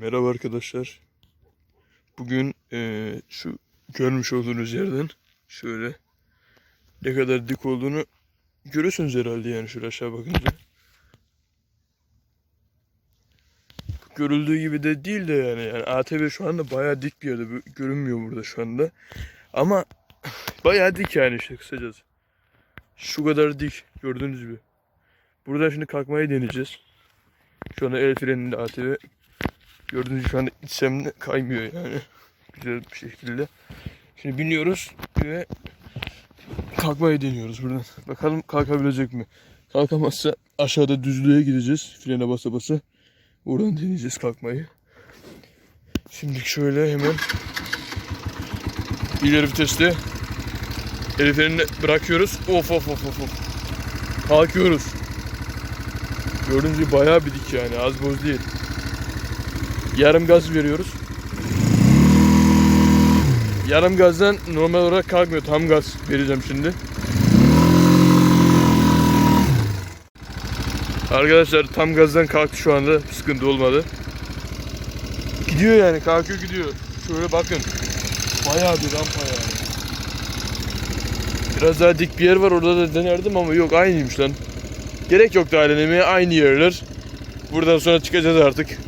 Merhaba arkadaşlar. Bugün eee, şu görmüş olduğunuz yerden şöyle ne kadar dik olduğunu görüyorsunuz herhalde yani şöyle aşağı bakınca. Görüldüğü gibi de değil de yani. yani ATV şu anda bayağı dik bir yerde. Görünmüyor burada şu anda. Ama bayağı dik yani işte kısacası. Şu kadar dik gördüğünüz gibi. Buradan şimdi kalkmayı deneyeceğiz. Şu anda el freninde ATV Gördüğünüz gibi şu anda içsemde kaymıyor yani. Güzel bir şekilde. Şimdi biniyoruz ve kalkmayı deniyoruz buradan. Bakalım kalkabilecek mi? Kalkamazsa aşağıda düzlüğe gideceğiz. Frene basa basa. Oradan deneyeceğiz kalkmayı. Şimdi şöyle hemen ileri viteste el frenini bırakıyoruz. Of of of. of. Kalkıyoruz. Gördüğünüz gibi bayağı bir dik yani az boz değil. Yarım gaz veriyoruz. Yarım gazdan normal olarak kalkmıyor. Tam gaz vereceğim şimdi. Arkadaşlar tam gazdan kalktı şu anda. Sıkıntı olmadı. Gidiyor yani kalkıyor gidiyor. Şöyle bakın. Bayağı bir rampa yani. Biraz daha dik bir yer var orada da denerdim ama yok aynıymış lan. Gerek yok daha denemeye aynı yerler. Buradan sonra çıkacağız artık.